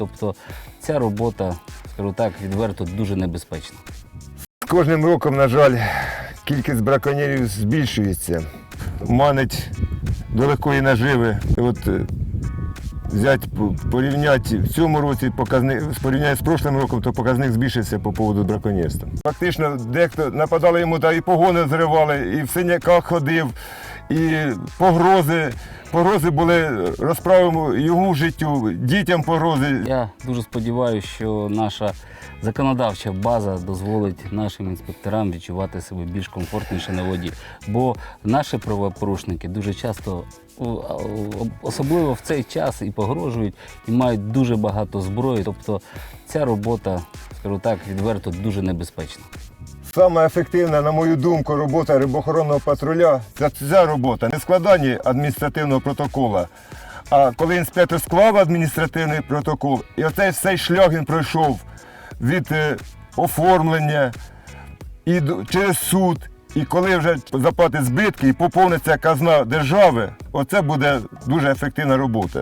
Тобто ця робота, скажу так, відверто дуже небезпечна. З кожним роком, на жаль, кількість браконьєрів збільшується. Манить до легкої наживи. От е, взяти, порівняти в цьому році показник, порівняти з прошлим роком, то показник збільшився по поводу браконьєрства. Фактично, дехто нападали йому, та і погони зривали, і в синяках ходив, і погрози. Погрози були розправимо йому життю, дітям погрози. Я дуже сподіваюся, що наша законодавча база дозволить нашим інспекторам відчувати себе більш комфортніше на воді. Бо наші правопорушники дуже часто, особливо в цей час, і погрожують, і мають дуже багато зброї. Тобто ця робота, скажу так, відверто дуже небезпечна. Саме ефективна, на мою думку, робота рибоохоронного патруля це ця робота не складання адміністративного протокола. А коли інспектор склав адміністративний протокол, і оцей цей шлях він пройшов від е, оформлення і через суд. І коли вже заплатить збитки і поповниться казна держави, оце буде дуже ефективна робота.